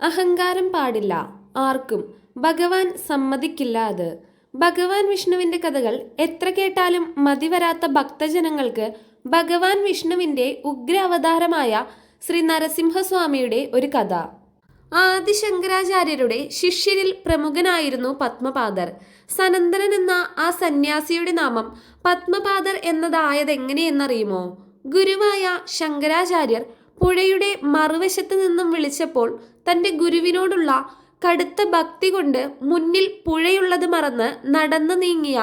അഹങ്കാരം പാടില്ല. ആർക്കും. ഭഗവാൻ സമ്മതിക്കില്ല അത്. ഭഗവാൻ വിഷ്ണുവിന്റെ കഥകൾ എത്ര കേട്ടാലും മതിവരാത്ത ഭക്തജനങ്ങൾക്ക് ഭഗവാൻ വിഷ്ണുവിന്റെ ഉഗ്ര അവതാരമായ ശ്രീ നരസിംഹസ്വാമിയുടെ ഒരു കഥ. ആദിശങ്കരാചാര്യരുടെ ശിഷ്യരിൽ പ്രമുഖനായിരുന്നു പത്മപാദർ. സനന്ദനൻ എന്ന ആ സന്യാസിയുടെ നാമം പത്മപാദർ എന്നതായതെങ്ങനെയെന്നറിയുമോ? ഗുരുവായ ശങ്കരാചാര്യർ പുഴയുടെ മറുവശത്ത് നിന്നും വിളിച്ചപ്പോൾ തന്റെ ഗുരുവിനോടുള്ള കടുത്ത ഭക്തി കൊണ്ട് മുന്നിൽ പുഴയുള്ളത് മറന്ന് നടന്നു നീങ്ങിയ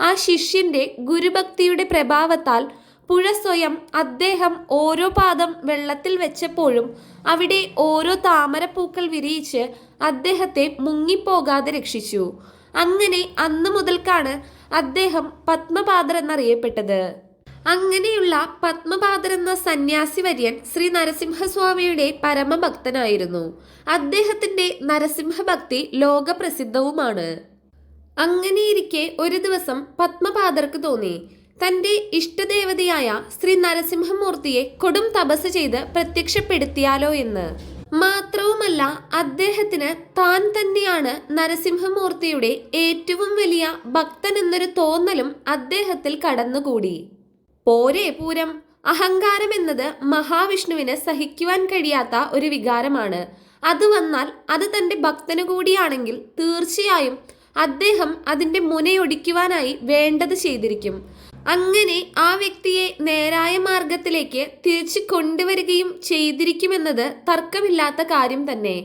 ആ ശിഷ്യന്റെ ഗുരുഭക്തിയുടെ പ്രഭാവത്താൽ പുഴ സ്വയം അദ്ദേഹം ഓരോ പാദം വെള്ളത്തിൽ വെച്ചപ്പോഴും അവിടെ ഓരോ താമരപ്പൂക്കൾ വിരിയിച്ച് അദ്ദേഹത്തെ മുങ്ങിപ്പോകാതെ രക്ഷിച്ചു. അങ്ങനെ അന്നു മുതൽക്കാണ് അദ്ദേഹം പത്മപാദർ എന്നറിയപ്പെട്ടത്. അങ്ങനെയുള്ള പത്മപാദർ എന്ന സന്യാസി വര്യൻ ശ്രീ നരസിംഹസ്വാമിയുടെ പരമഭക്തനായിരുന്നു. അദ്ദേഹത്തിന്റെ നരസിംഹഭക്തി ലോകപ്രസിദ്ധവുമാണ്. അങ്ങനെയിരിക്കെ ഒരു ദിവസം പത്മപാദർക്ക് തോന്നി. തന്റെ ഇഷ്ടദേവതയായ ശ്രീ നരസിംഹമൂർത്തിയെ കൊടും തപസ് ചെയ്ത് പ്രത്യക്ഷപ്പെടുത്തിയാലോ എന്ന്. മാത്രവുമല്ല അദ്ദേഹത്തിന് താൻ തന്നെയാണ് നരസിംഹമൂർത്തിയുടെ ഏറ്റവും വലിയ ഭക്തൻ എന്നൊരു തോന്നലും അദ്ദേഹത്തിൽ കടന്നുകൂടി. പോരെ പൂരം. അഹങ്കാരം എന്നത് മഹാവിഷ്ണുവിന് സഹിക്കുവാൻ കഴിയാത്ത ഒരു വികാരമാണ്. അത് വന്നാൽ അത് തന്റെ ഭക്തനു കൂടിയാണെങ്കിൽ തീർച്ചയായും അദ്ദേഹം അതിന്റെ മുനയൊടിക്കുവാനായി വേണ്ടത് ചെയ്തിരിക്കും. അങ്ങനെ ആ വ്യക്തിയെ നേരായ മാർഗത്തിലേക്ക് തിരിച്ചു കൊണ്ടുവരികയും ചെയ്തിരിക്കുമെന്നത് തർക്കമില്ലാത്ത കാര്യം തന്നെ.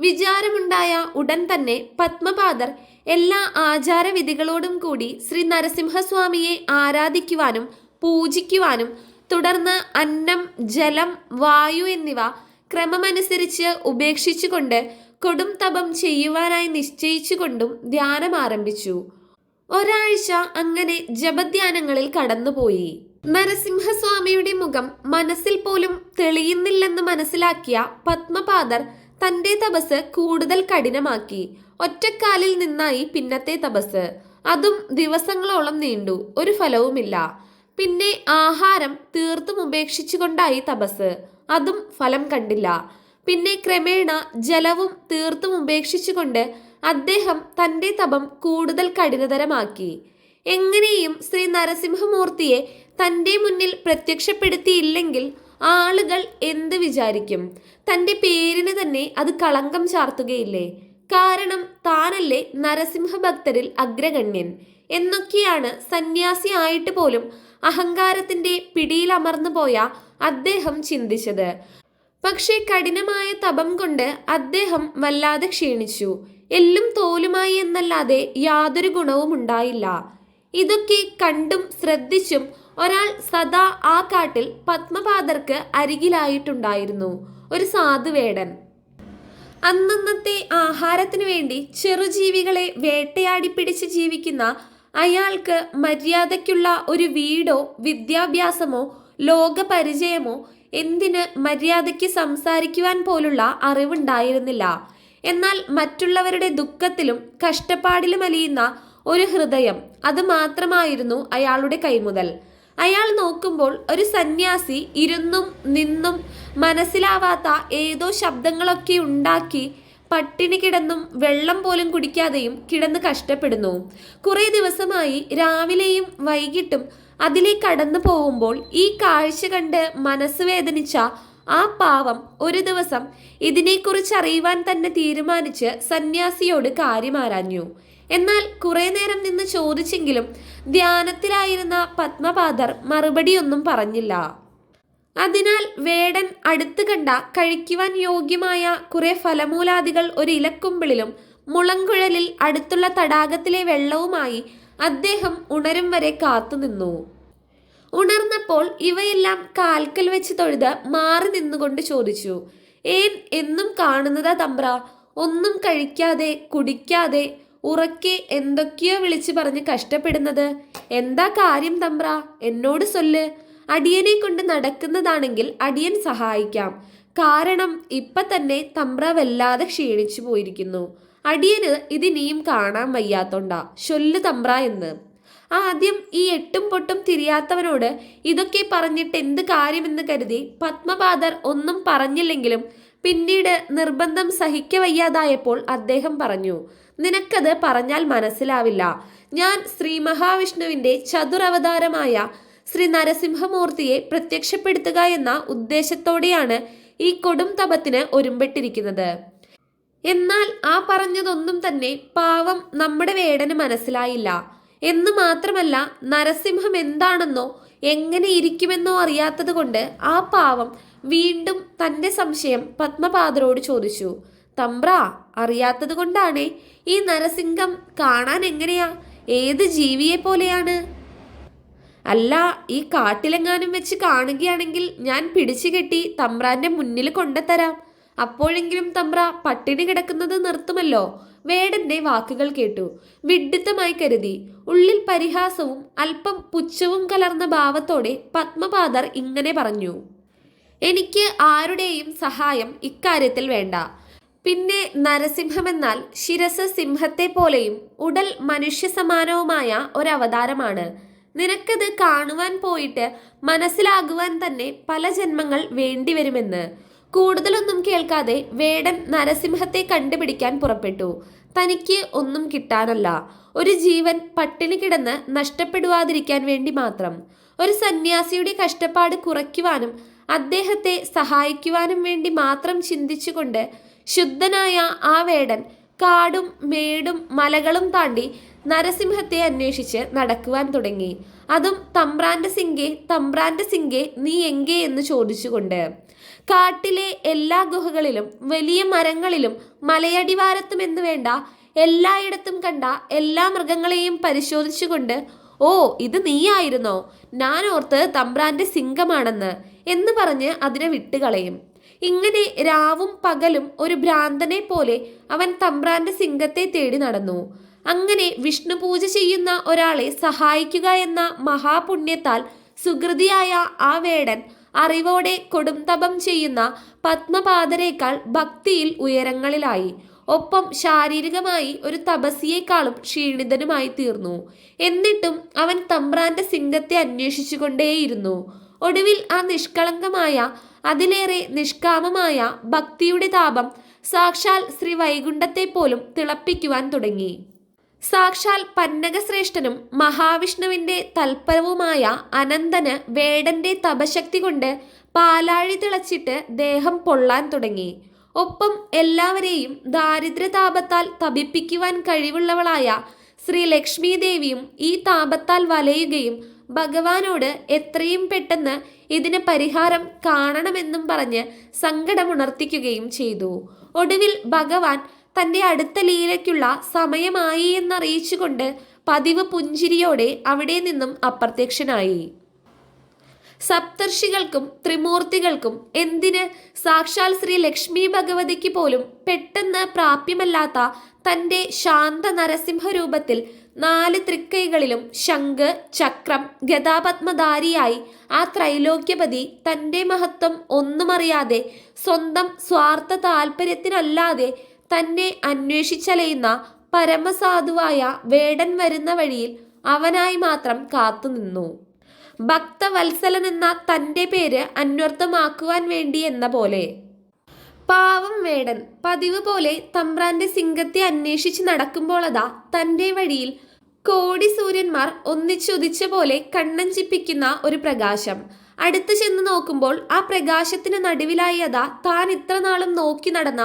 വിചാരമുണ്ടായ ഉടൻ തന്നെ പത്മപാദർ എല്ലാ ആചാരവിധികളോടും കൂടി ശ്രീ നരസിംഹസ്വാമിയെ ആരാധിക്കുവാനും പൂജിക്കുവാനും തുടർന്ന് അന്നം ജലം വായു എന്നിവ ക്രമമനുസരിച്ച് ഉപേക്ഷിച്ചുകൊണ്ട് കൊടും തപം ചെയ്യുവാനായി നിശ്ചയിച്ചുകൊണ്ടും ധ്യാനം ആരംഭിച്ചു. ഒരാഴ്ച അങ്ങനെ ജപധ്യാനങ്ങളിൽ കടന്നുപോയി. നരസിംഹസ്വാമിയുടെ മുഖം മനസ്സിൽ പോലും തെളിയുന്നില്ലെന്ന് മനസ്സിലാക്കിയ പത്മപാദർ തന്റെ തപസ് കൂടുതൽ കഠിനമാക്കി. ഒറ്റക്കാലിൽ നിന്നായി പിന്നത്തെ തപസ്. അതും ദിവസങ്ങളോളം നീണ്ടു. ഒരു ഫലവുമില്ല. പിന്നെ ആഹാരം തീർത്തും ഉപേക്ഷിച്ചുകൊണ്ടായി തപസ്. അതും ഫലം കണ്ടില്ല. പിന്നെ ക്രമേണ ജലവും തീർത്തും ഉപേക്ഷിച്ചുകൊണ്ട് അദ്ദേഹം തന്റെ തപം കൂടുതൽ കഠിനതരമാക്കി. എങ്ങനെയും ശ്രീ നരസിംഹമൂർത്തിയെ തന്റെ മുന്നിൽ പ്രത്യക്ഷപ്പെടുത്തിയില്ലെങ്കിൽ ആളുകൾ എന്ത് വിചാരിക്കും? തന്റെ പേരിന് തന്നെ അത് കളങ്കം ചാർത്തുകയില്ലേ? കാരണം താനല്ലേ നരസിംഹ ഭക്തരിൽ അഗ്രഗണ്യൻ. എന്നൊക്കെയാണ് സന്യാസി ആയിട്ട് പോലും അഹങ്കാരത്തിന്റെ പിടിയിലമർന്നു പോയ അദ്ദേഹം ചിന്തിച്ചത്. പക്ഷേ കഠിനമായ തപം കൊണ്ട് അദ്ദേഹം വല്ലാതെ ക്ഷീണിച്ചു. എല്ലും തോലുമായി എന്നല്ലാതെ യാതൊരു ഗുണവും ഉണ്ടായില്ല. ഇതൊക്കെ കണ്ടും ശ്രദ്ധിച്ചും ഒരാൾ സദാ ആ കാട്ടിൽ പത്മപാദർക്ക് അരികിലായിട്ടുണ്ടായിരുന്നു. ഒരു സാധുവേടൻ. അന്നന്നത്തെ ആഹാരത്തിനു വേണ്ടി ചെറുജീവികളെ വേട്ടയാടി പിടിച്ച് ജീവിക്കുന്ന അയാൾക്ക് മര്യാദയ്ക്കുള്ള ഒരു വീടോ വിദ്യാഭ്യാസമോ ലോകപരിചയമോ എന്തിന് മര്യാദയ്ക്ക് സംസാരിക്കുവാൻ പോലുള്ള അറിവുണ്ടായിരുന്നില്ല. എന്നാൽ മറ്റുള്ളവരുടെ ദുഃഖത്തിലും കഷ്ടപ്പാടിലും അലിയുന്ന ഒരു ഹൃദയം അത് മാത്രമായിരുന്നു അയാളുടെ കൈമുതൽ. അയാൾ നോക്കുമ്പോൾ ഒരു സന്യാസി ഇരുന്നും നിന്നും മനസ്സിലാവാത്ത ഏതോ ശബ്ദങ്ങളൊക്കെ ഉണ്ടാക്കി പട്ടിണി കിടന്നും വെള്ളം പോലും കുടിക്കാതെയും കിടന്ന് കഷ്ടപ്പെടുന്നു. കുറേ ദിവസമായി രാവിലെയും വൈകിട്ടും അതിലെ കടന്നു പോകുമ്പോൾ ഈ കാഴ്ച കണ്ട് മനസ്സ് വേദനിച്ച ആ പാവം ഒരു ദിവസം ഇതിനെക്കുറിച്ച് അറിയുവാൻ തന്നെ തീരുമാനിച്ച് സന്യാസിയോട് കാര്യമാരാഞ്ഞു. എന്നാൽ കുറെ നേരം നിന്ന് ചോദിച്ചെങ്കിലും ധ്യാനത്തിലായിരുന്ന പത്മപാദർ മറുപടിയൊന്നും പറഞ്ഞില്ല. അതിനാൽ വേടൻ അടുത്ത് കണ്ട കഴിക്കുവാൻ യോഗ്യമായ കുറെ ഫലമൂലാദികൾ ഒരു ഇലക്കുമ്പിളിലും മുളങ്കുഴലിൽ അടുത്തുള്ള തടാകത്തിലെ വെള്ളവുമായി അദ്ദേഹം ഉണരും വരെ കാത്തുനിന്നു ഉണർന്നപ്പോൾ ഇവയെല്ലാം കാൽക്കൽ വെച്ച് തൊഴുത് മാറി നിന്നുകൊണ്ട് ചോദിച്ചു ഏൻ എന്നും കാണുന്നതാ തമ്പ്ര? ഒന്നും കഴിക്കാതെ കുടിക്കാതെ ഉറക്കെ എന്തൊക്കെയോ വിളിച്ചു പറഞ്ഞ് കഷ്ടപ്പെടുന്നത്? എന്താ കാര്യം തമ്പ്ര? എന്നോട് സൊല്ല്. അടിയനെ കൊണ്ട് നടക്കുന്നതാണെങ്കിൽ അടിയൻ സഹായിക്കാം. കാരണം ഇപ്പൊ തന്നെ തമ്പ്ര വല്ലാതെ ക്ഷീണിച്ചു പോയിരിക്കുന്നു. അടിയന് ഇതിനിയും കാണാൻ വയ്യാത്തോണ്ടാ. ചൊല്ല് തമ്പ്ര എന്ന്. ആദ്യം ഈ എട്ടും പൊട്ടും തിരിയാത്തവനോട് ഇതൊക്കെ പറഞ്ഞിട്ട് എന്ത് കാര്യമെന്ന് കരുതി പത്മപാദർ ഒന്നും പറഞ്ഞില്ലെങ്കിലും പിന്നീട് നിർബന്ധം സഹിക്കവയ്യാതായപ്പോൾ അദ്ദേഹം പറഞ്ഞു നിനക്കത് പറഞ്ഞാൽ മനസ്സിലാവില്ല. ഞാൻ ശ്രീ മഹാവിഷ്ണുവിന്റെ ചതുരവതാരമായ ശ്രീ നരസിംഹമൂർത്തിയെ പ്രത്യക്ഷപ്പെടുത്തുക എന്ന ഉദ്ദേശത്തോടെയാണ് ഈ കൊടും തപത്തിന് ഒരുമ്പെട്ടിരിക്കുന്നത്. എന്നാൽ ആ പറഞ്ഞതൊന്നും തന്നെ പാവം നമ്മുടെ വേടന് മനസ്സിലായില്ല. എന്ന് മാത്രമല്ല നരസിംഹം എന്താണെന്നോ എങ്ങനെ ഇരിക്കുമെന്നോ അറിയാത്തത് കൊണ്ട് ആ പാവം വീണ്ടും തന്റെ സംശയം പത്മപാദരോട് ചോദിച്ചു. തമ്പ്ര അറിയാത്തത് കൊണ്ടാണേ ഈ നരസിംഹം കാണാൻ എങ്ങനെയാ? ഏത് ജീവിയെ പോലെയാണ് അല്ല ഈ കാട്ടിലെങ്ങാനും വെച്ച് കാണുകയാണെങ്കിൽ ഞാൻ പിടിച്ചു കെട്ടി തമ്പ്രാന്റെ മുന്നിൽ കൊണ്ടുത്തരാം അപ്പോഴെങ്കിലും തമ്പ്ര പട്ടിണി കിടക്കുന്നത് നിർത്തുമല്ലോ? വേടന്റെ വാക്കുകൾ കേട്ടു. വിഡ്ഢിത്തമായി കരുതി. ഉള്ളിൽ പരിഹാസവും അല്പം പുച്ഛവും കലർന്ന ഭാവത്തോടെ പത്മപാദർ ഇങ്ങനെ പറഞ്ഞു. എനിക്ക് ആരുടെയും സഹായം ഇക്കാര്യത്തിൽ വേണ്ട. പിന്നെ നരസിംഹമെന്നാൽ ശിരസ് സിംഹത്തെ പോലെയും ഉടൽ മനുഷ്യ സമാനവുമായ ഒരവതാരമാണ്. നിനക്കത് കാണുവാൻ പോയിട്ട് മനസ്സിലാകുവാൻ തന്നെ പല ജന്മങ്ങൾ വേണ്ടിവരുമെന്ന് കൂടുതലൊന്നും കേൾക്കാതെ വേടൻ നരസിംഹത്തെ കണ്ടുപിടിക്കാൻ പുറപ്പെട്ടു. തനിക്ക് ഒന്നും കിട്ടാനല്ല. ഒരു ജീവൻ പട്ടിണി കിടന്ന് നഷ്ടപ്പെടുവാതിരിക്കാൻ വേണ്ടി മാത്രം. ഒരു സന്യാസിയുടെ കഷ്ടപ്പാട് കുറയ്ക്കുവാനും അദ്ദേഹത്തെ സഹായിക്കുവാനും വേണ്ടി മാത്രം ചിന്തിച്ചുകൊണ്ട് ശുദ്ധനായ ആ വേടൻ കാടും മേടും മലകളും താണ്ടി നരസിംഹത്തെ അന്വേഷിച്ച് നടക്കുവാൻ തുടങ്ങി. അതും തമ്പ്രാന്റെ സിംഗെ തമ്പ്രാന്റെ സിംഗെ നീ എങ്കെ എന്ന് ചോദിച്ചുകൊണ്ട്. കാട്ടിലെ എല്ലാ ഗുഹകളിലും വലിയ മരങ്ങളിലും മലയടിവാരത്തും എന്ന് വേണ്ട എല്ലായിടത്തും കണ്ട എല്ലാ മൃഗങ്ങളെയും പരിശോധിച്ചുകൊണ്ട് ഓ ഇത് നീയായിരുന്നോ? ഞാൻ ഓർത്ത് തമ്പ്രാന്റെ സിംഗമാണെന്ന് എന്ന് പറഞ്ഞ് അതിനെ വിട്ടുകളയും. ഇങ്ങനെ രാവും പകലും ഒരു ഭ്രാന്തനെ പോലെ അവൻ തമ്പ്രാന്റെ സിംഗത്തെ തേടി നടന്നു. അങ്ങനെ വിഷ്ണു പൂജ ചെയ്യുന്ന ഒരാളെ സഹായിക്കുക എന്ന മഹാപുണ്യത്താൽ സുഹൃതിയായ ആ വേടൻ അറിവോടെ കൊടും തപം ചെയ്യുന്ന പത്മപാതരേക്കാൾ ഭക്തിയിൽ ഉയരങ്ങളിലായി. ഒപ്പം ശാരീരികമായി ഒരു തപസിയേക്കാളും ക്ഷീണിതനുമായി തീർന്നു. എന്നിട്ടും അവൻ തമ്പ്രാന്റെ സിംഗത്തെ അന്വേഷിച്ചുകൊണ്ടേയിരുന്നു. ഒടുവിൽ ആ നിഷ്കളങ്കമായ അതിലേറെ നിഷ്കാമമായ ഭക്തിയുടെ താപം സാക്ഷാൽ ശ്രീ വൈകുണ്ഠത്തെ പോലും തിളപ്പിക്കുവാൻ തുടങ്ങി. സാക്ഷാൽ പന്നകശ്രേഷ്ഠനും മഹാവിഷ്ണുവിന്റെ തൽപരവുമായ അനന്തന് വേടന്റെ തപശക്തി കൊണ്ട് പാലാഴി തിളച്ചിട്ട് ദേഹം പൊള്ളാൻ തുടങ്ങി. ഒപ്പം എല്ലാവരെയും ദാരിദ്ര്യതാപത്താൽ തപിപ്പിക്കുവാൻ കഴിവുള്ളവളായ ശ്രീ ലക്ഷ്മി ദേവിയും ഈ താപത്താൽ വലയുകയും ഭഗവാനോട് എത്രയും പെട്ടെന്ന് ഇതിന് പരിഹാരം കാണണമെന്നും പറഞ്ഞ് സങ്കടമുണർത്തിക്കുകയും ചെയ്തു. ഒടുവിൽ ഭഗവാൻ തന്റെ അടുത്ത ലീലയ്ക്കുള്ള സമയമായി എന്നറിയിച്ചുകൊണ്ട് പതിവ് പുഞ്ചിരിയോടെ അവിടെ നിന്നും അപ്രത്യക്ഷനായി. സപ്തർഷികൾക്കും ത്രിമൂർത്തികൾക്കും എന്തിന് സാക്ഷാൽ ശ്രീ ലക്ഷ്മി ഭഗവതിക്ക് പോലും പെട്ടെന്ന് പ്രാപ്യമല്ലാത്ത തന്റെ ശാന്ത നരസിംഹ രൂപത്തിൽ നാല് തൃക്കൈകളിലും ശംഖ് ചക്രം ഗതാപത്മധാരിയായി ആ ത്രൈലോക്യപതി തന്റെ മഹത്വം ഒന്നുമറിയാതെ സ്വന്തം സ്വാർത്ഥ താല്പര്യത്തിനല്ലാതെ തന്നെ അന്വേഷിച്ചലയുന്ന പരമസാധുവായ വേടൻ വരുന്ന വഴിയിൽ അവനായി മാത്രം കാത്തുനിന്നു ഭക്തവത്സലൻ എന്ന തന്റെ പേര് അന്വർത്ഥമാക്കുവാൻ വേണ്ടി എന്ന പോലെ. പാവം വേടൻ പതിവ് പോലെ തമ്പ്രാന്റെ സിംഗത്തെ അന്വേഷിച്ച് നടക്കുമ്പോളതാ തന്റെ വഴിയിൽ കോടി സൂര്യന്മാർ ഒന്നിച്ചുദിച്ച പോലെ കണ്ണഞ്ചിപ്പിക്കുന്ന ഒരു പ്രകാശം. അടുത്ത് ചെന്ന് നോക്കുമ്പോൾ ആ പ്രകാശത്തിന് നടുവിലായി താൻ ഇത്ര നാളും നോക്കി നടന്ന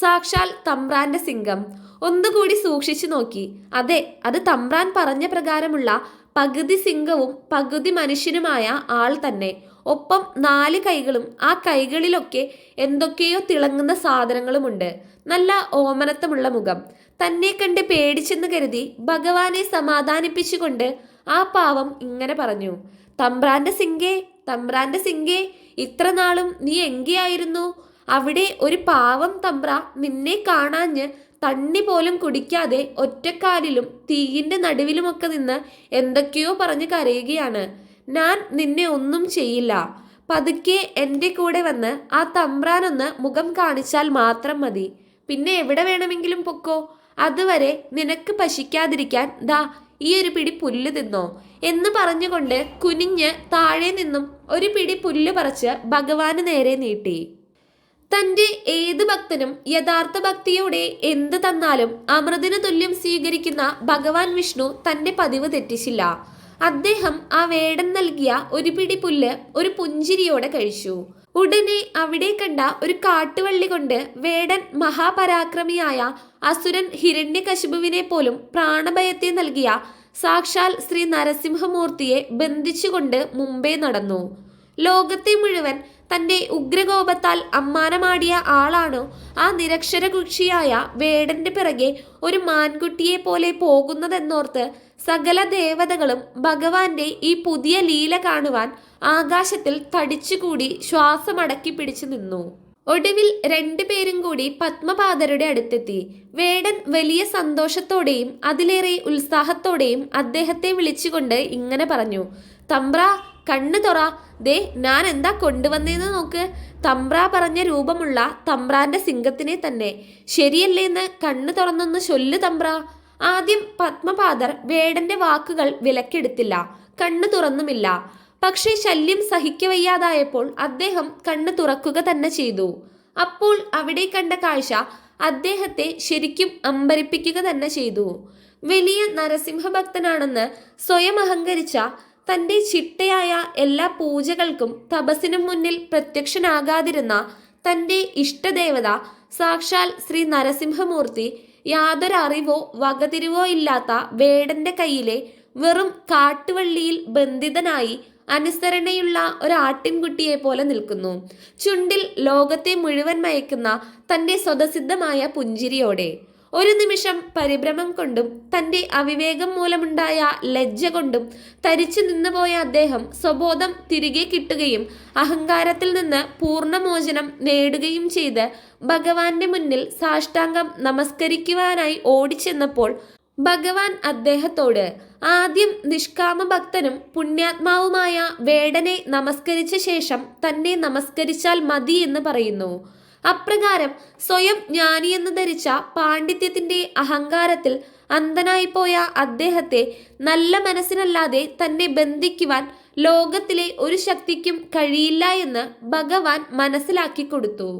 സാക്ഷാൽ തമ്പ്രാന്റെ സിംഗം. ഒന്നുകൂടി സൂക്ഷിച്ചു നോക്കി. അതെ അത് തമ്പ്രാൻ പറഞ്ഞ പ്രകാരമുള്ള പകുതി സിംഗവും പകുതി മനുഷ്യനുമായ ആൾ തന്നെ. ഒപ്പം നാല് കൈകളും ആ കൈകളിലൊക്കെ എന്തൊക്കെയോ തിളങ്ങുന്ന സാധനങ്ങളുമുണ്ട്. നല്ല ഓമനത്തമുള്ള മുഖം. തന്നെ കണ്ട് പേടിച്ചെന്ന് കരുതി ഭഗവാനെ സമാധാനിപ്പിച്ചുകൊണ്ട് ആ പാവം ഇങ്ങനെ പറഞ്ഞു. തമ്പ്രാന്റെ സിംഗേ തമ്പ്രാന്റെ സിംഗേ ഇത്ര നാളും നീ എങ്കിയായിരുന്നു? അവിടെ ഒരു പാവം തമ്പ്ര നിന്നെ കാണാഞ്ഞ് തണ്ണി പോലും കുടിക്കാതെ ഒറ്റക്കാലിലും തീയിന്റെ നടുവിലുമൊക്കെ നിന്ന് എന്തൊക്കെയോ പറഞ്ഞ് കരയുകയാണ്. ഞാൻ നിന്നെ ഒന്നും ചെയ്യില്ല. പതുക്കെ എന്റെ കൂടെ വന്ന് ആ തമ്പ്രാനൊന്ന് മുഖം കാണിച്ചാൽ മാത്രം മതി. പിന്നെ എവിടെ വേണമെങ്കിലും പൊക്കോ? അതുവരെ നിനക്ക് പശിക്കാതിരിക്കാൻ ദാ ഈ ഒരു പിടി പുല്ല് തിന്നോ? എന്ന് പറഞ്ഞുകൊണ്ട് കുനിഞ്ഞ് താഴെ നിന്നും ഒരു പിടി പുല്ല് പറിച്ച് ഭഗവാന് നേരെ നീട്ടി. തന്റെ ഏത് ഭക്തനും യഥാർത്ഥ ഭക്തിയോടെ എന്ത് തന്നാലും അമൃതിന് തുല്യം സ്വീകരിക്കുന്ന ഭഗവാൻ വിഷ്ണു തന്റെ പതിവ് തെറ്റിച്ചില്ല. അദ്ദേഹം ആ വേടം നൽകിയ ഒരു പിടി പുല്ല് ഒരു പുഞ്ചിരിയോടെ കഴിച്ചു. ഉടനെ അവിടെ കണ്ട ഒരു കാട്ടുവള്ളി കൊണ്ട് വേടൻ മഹാപരാക്രമിയായ അസുരൻ ഹിരണ്യകശിപുവിനെ പോലും പ്രാണഭയത്തെ നൽകിയ സാക്ഷാൽ ശ്രീ നരസിംഹമൂർത്തിയെ ബന്ധിച്ചുകൊണ്ട് മുമ്പേ നടന്നു. ലോകത്തെ മുഴുവൻ തന്റെ ഉഗ്രകോപത്താൽ അമ്മാനമാടിയ ആളാണോ? ആ നിരക്ഷര കുക്ഷിയായ വേടന്റെ പിറകെ ഒരു മാൻകുട്ടിയെ പോലെ പോകുന്നതെന്നോർത്ത് സകല ദേവതകളും ഭഗവാന്റെ ഈ പുതിയ ലീല കാണുവാൻ ആകാശത്തിൽ തടിച്ചുകൂടി ശ്വാസമടക്കി പിടിച്ചു നിന്നു. ഒടുവിൽ രണ്ടുപേരും കൂടി പത്മപാദരുടെ അടുത്തെത്തി. വേടൻ വലിയ സന്തോഷത്തോടെയും അതിലേറെ ഉത്സാഹത്തോടെയും അദ്ദേഹത്തെ വിളിച്ചുകൊണ്ട് ഇങ്ങനെ പറഞ്ഞു തമ്പ്ര കണ്ണു തൊറ. ദേ ഞാൻ എന്താ കൊണ്ടുവന്നേന്ന് നോക്ക്. തമ്പ്ര പറഞ്ഞ രൂപമുള്ള തമ്പ്രാന്റെ സിംഗത്തിനെ തന്നെ. ശരിയല്ലേന്ന് കണ്ണു തുറന്നൊന്ന് ചൊല്ലു തമ്പ്ര. ആദ്യം പത്മപാദർ വേടന്റെ വാക്കുകൾ വിലക്കെടുത്തില്ല. കണ്ണു തുറന്നുമില്ല. പക്ഷേ ശല്യം സഹിക്കവയ്യാതായപ്പോൾ അദ്ദേഹം കണ്ണു തുറക്കുക തന്നെ ചെയ്തു. അപ്പോൾ അവിടെ കണ്ട കാഴ്ച അദ്ദേഹത്തെ ശരിക്കും അമ്പരിപ്പിക്കുക തന്നെ ചെയ്തു. വലിയ നരസിംഹഭക്തനാണെന്ന് സ്വയം അഹങ്കരിച്ച തന്റെ ചിട്ടയായ എല്ലാ പൂജകൾക്കും തപസ്സിനും മുന്നിൽ പ്രത്യക്ഷനാകാതിരുന്ന തന്റെ ഇഷ്ടദേവത സാക്ഷാൽ ശ്രീ നരസിംഹമൂർത്തി യാതൊരറിവോ വകതിരിവോ ഇല്ലാത്ത വേടന്റെ കയ്യിലെ വെറും കാട്ടുവള്ളിയിൽ ബന്ധിതനായി അനുസരണയുള്ള ഒരാട്ടിൻകുട്ടിയെ പോലെ നിൽക്കുന്നു. ചുണ്ടിൽ ലോകത്തെ മുഴുവൻ മയക്കുന്ന തന്റെ സ്വതസിദ്ധമായ പുഞ്ചിരിയോടെ ഒരു നിമിഷം പരിഭ്രമം കൊണ്ടും തന്റെ അവിവേകം മൂലമുണ്ടായ ലജ്ജ കൊണ്ടും തരിച്ചു നിന്നുപോയ അദ്ദേഹം സ്വബോധം തിരികെ കിട്ടുകയും അഹങ്കാരത്തിൽ നിന്ന് പൂർണമോചനം നേടുകയും ചെയ്ത് ഭഗവാന്റെ മുന്നിൽ സാഷ്ടാംഗം നമസ്കരിക്കുവാനായി ഓടിച്ചെന്നപ്പോൾ ഭഗവാൻ അദ്ദേഹത്തോട് ആദ്യം നിഷ്കാമ ഭക്തനും പുണ്യാത്മാവുമായ വേടനെ നമസ്കരിച്ച ശേഷം തന്നെ നമസ്കരിച്ചാൽ മതി എന്ന് പറയുന്നു. അപ്രകാരം സ്വയം ജ്ഞാനിയെന്ന് ധരിച്ച പാണ്ഡിത്യത്തിന്റെ അഹങ്കാരത്തിൽ അന്ധനായിപ്പോയ അദ്ദേഹത്തെ നല്ല മനസ്സിനല്ലാതെ തന്നെ ബന്ധിക്കുവാൻ ലോകത്തിലെ ഒരു ശക്തിക്കും കഴിയില്ല എന്ന് ഭഗവാൻ മനസ്സിലാക്കി കൊടുത്തു.